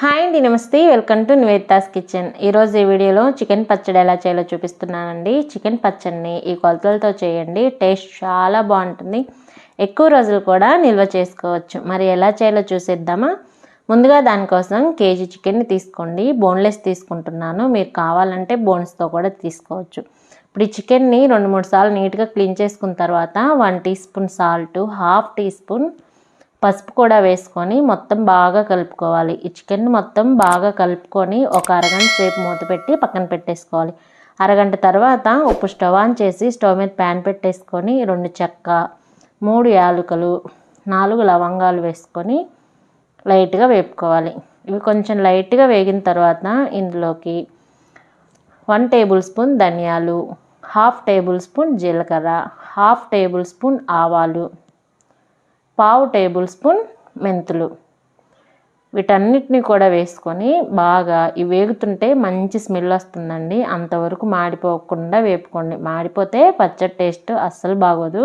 Hi అండి నమస్తే. Welcome to Nivetha's kitchen. ఈరోజు ఈ వీడియోలో చికెన్ పచ్చడి ఎలా చేయాలో చూపిస్తున్నానండి. చికెన్ పచ్చడిని ఈ కొలతలతో చేయండి. టేస్ట్ చాలా బాగుంటుంది. ఎక్కువ రోజులు కూడా నిల్వ చేసుకోవచ్చు. మరి ఎలా చేయాలో చూసేద్దామా? ముందుగా దానికోసం కేజీ చికెన్ని తీసుకోండి. బోన్లెస్ తీసుకుంటున్నాను. మీరు కావాలంటే బోన్స్తో కూడా తీసుకోవచ్చు. ఇప్పుడు ఈ చికెన్ని రెండు మూడు సార్లు నీట్గా క్లీన్ చేసుకున్న తర్వాత one teaspoon salt half teaspoon పసుపు కూడా వేసుకొని మొత్తం బాగా కలుపుకోవాలి. ఈ చికెన్ మొత్తం బాగా కలుపుకొని ఒక అరగంట సేపు మూత పెట్టి పక్కన పెట్టేసుకోవాలి. అరగంట తర్వాత ఉప్పు స్టవ్ ఆన్ చేసి స్టవ్ మీద ప్యాన్ పెట్టేసుకొని రెండు చెక్క మూడు యాలకులు నాలుగు లవంగాలు వేసుకొని లైట్గా వేపుకోవాలి. ఇవి కొంచెం లైట్గా వేగిన తర్వాత ఇందులోకి వన్ టేబుల్ స్పూన్ ధనియాలు హాఫ్ టేబుల్ స్పూన్ జీలకర్ర హాఫ్ టేబుల్ స్పూన్ ఆవాలు పావు టేబుల్ స్పూన్ మెంతులు. వీటన్నిటిని కూడా వేసుకొని బాగా ఇవి వేగుతుంటే మంచి స్మెల్ వస్తుందండి. అంతవరకు మాడిపోకుండా వేపుకోండి. మాడిపోతే పచ్చడి టేస్ట్ అస్సలు బాగోదు.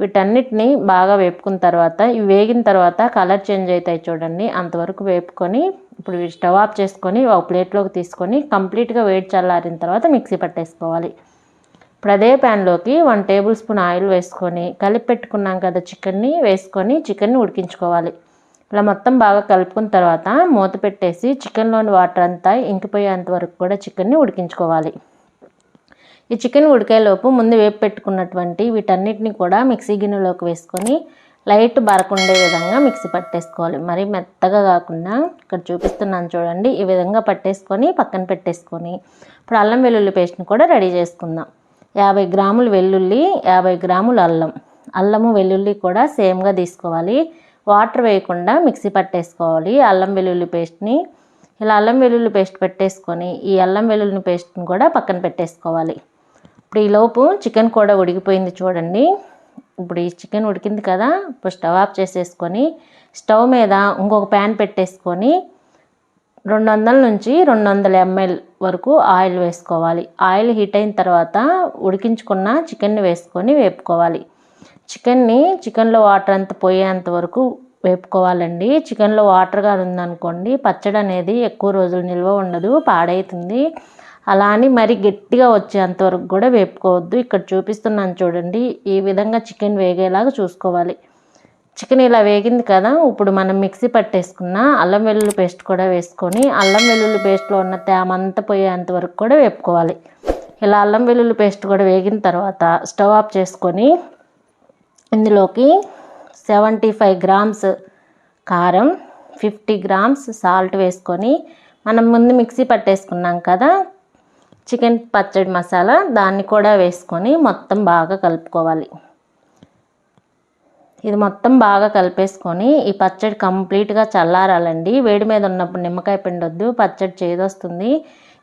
వీటన్నిటిని బాగా వేపుకున్న తర్వాత ఇవి వేగిన తర్వాత కలర్ చేంజ్ అవుతాయి చూడండి. అంతవరకు వేపుకొని ఇప్పుడు స్టవ్ ఆఫ్ చేసుకొని ఒక ప్లేట్లోకి తీసుకొని కంప్లీట్గా వేడి చల్లారిన తర్వాత మిక్సీ పట్టేసుకోవాలి. ఇప్పుడు అదే ప్యాన్లోకి వన్ టేబుల్ స్పూన్ ఆయిల్ వేసుకొని కలిపి పెట్టుకున్నాం కదా చికెన్ని వేసుకొని చికెన్ని ఉడికించుకోవాలి. ఇలా మొత్తం బాగా కలుపుకున్న తర్వాత మూత పెట్టేసి చికెన్లోని వాటర్ అంతా ఇంకిపోయేంత వరకు కూడా చికెన్ని ఉడికించుకోవాలి. ఈ చికెన్ ఉడికేలోపు ముందు వేపు పెట్టుకున్నటువంటి వీటన్నిటిని కూడా మిక్సీ గిన్నెలోకి వేసుకొని లైట్ బరకుండే విధంగా మిక్సీ పట్టేసుకోవాలి. మరి మెత్తగా కాకుండా ఇక్కడ చూపిస్తున్నాను చూడండి ఈ విధంగా పట్టేసుకొని పక్కన పెట్టేసుకొని ఇప్పుడు అల్లం వెల్లుల్లి పేస్ట్ని కూడా రెడీ చేసుకుందాం. యాభై గ్రాములు వెల్లుల్లి యాభై గ్రాములు అల్లం. అల్లము వెల్లుల్లి కూడా సేమ్గా తీసుకోవాలి. వాటర్ వేయకుండా మిక్సీ పట్టేసుకోవాలి. అల్లం వెల్లుల్లి పేస్ట్ని ఇలా అల్లం వెల్లుల్లి పేస్ట్ పెట్టేసుకొని ఈ అల్లం వెల్లుల్లి పేస్ట్ని కూడా పక్కన పెట్టేసుకోవాలి. ఇప్పుడు ఈ లోపు చికెన్ కూడా ఉడికిపోయింది చూడండి. ఇప్పుడు ఈ చికెన్ ఉడికింది కదా. ఇప్పుడు స్టవ్ ఆఫ్ చేసేసుకొని స్టవ్ మీద ఇంకొక ప్యాన్ పెట్టేసుకొని రెండు వందల నుంచి రెండు వందల ఎంఎల్ వరకు ఆయిల్ వేసుకోవాలి. ఆయిల్ హీట్ అయిన తర్వాత ఉడికించుకున్న చికెన్ని వేసుకొని వేపుకోవాలి. చికెన్ని చికెన్లో వాటర్ అంతా పోయేంత వరకు వేపుకోవాలండి. చికెన్లో వాటర్గా ఉందనుకోండి పచ్చడి అనేది ఎక్కువ రోజులు నిల్వ ఉండదు పాడవుతుంది అలా అని మరి గట్టిగా వచ్చేంతవరకు కూడా వేపుకోవద్దు. ఇక్కడ చూపిస్తున్నాను చూడండి ఈ విధంగా చికెన్ వేగేలాగా చూసుకోవాలి. చికెన్ ఇలా వేగింది కదా ఇప్పుడు మనం మిక్సీ పట్టేసుకున్న అల్లం వెల్లుల్లి పేస్ట్ కూడా వేసుకొని అల్లం వెల్లుల్లి పేస్ట్లో ఉన్న తేమంతా పోయేంత వరకు కూడా వేపుకోవాలి. ఇలా అల్లం వెల్లుల్లి పేస్ట్ కూడా వేగిన తర్వాత స్టవ్ ఆఫ్ చేసుకొని ఇందులోకి సెవెంటీ ఫైవ్ గ్రామ్స్ కారం ఫిఫ్టీ గ్రామ్స్ సాల్ట్ వేసుకొని మనం ముందు మిక్సీ పట్టేసుకున్నాం కదా చికెన్ పచ్చడి మసాలా దాన్ని కూడా వేసుకొని మొత్తం బాగా కలుపుకోవాలి. ఇది మొత్తం బాగా కలిపేసుకొని ఈ పచ్చడి కంప్లీట్గా చల్లారాలండి. వేడి మీద ఉన్నప్పుడు నిమ్మకాయ పిండొద్దు పచ్చడి చేదొస్తుంది.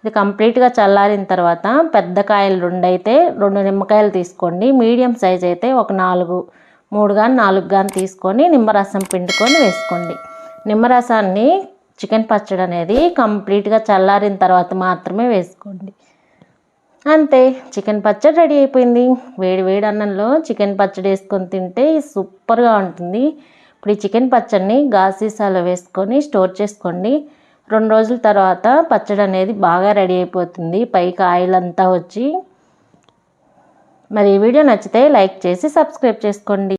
ఇది కంప్లీట్గా చల్లారిన తర్వాత పెద్ద కాయలు రెండు అయితే రెండు నిమ్మకాయలు తీసుకోండి. మీడియం సైజ్ అయితే ఒక నాలుగు మూడు కానీ నాలుగు కానీ తీసుకొని నిమ్మరసం పిండుకొని వేసుకోండి. నిమ్మరసాన్ని చికెన్ పచ్చడి అనేది కంప్లీట్గా చల్లారిన తర్వాత మాత్రమే వేసుకోండి. అంతే చికెన్ పచ్చడి రెడీ అయిపోయింది. వేడి వేడి అన్నంలో చికెన్ పచ్చడి వేసుకొని తింటే సూపర్గా ఉంటుంది. ఇప్పుడు ఈ చికెన్ పచ్చడిని గాసీసాలో వేసుకొని స్టోర్ చేసుకోండి. రెండు రోజుల తర్వాత పచ్చడి అనేది బాగా రెడీ అయిపోతుంది. పైకి ఆయిల్ అంతా వచ్చి. మరి ఈ వీడియో నచ్చితే లైక్ చేసి సబ్స్క్రైబ్ చేసుకోండి.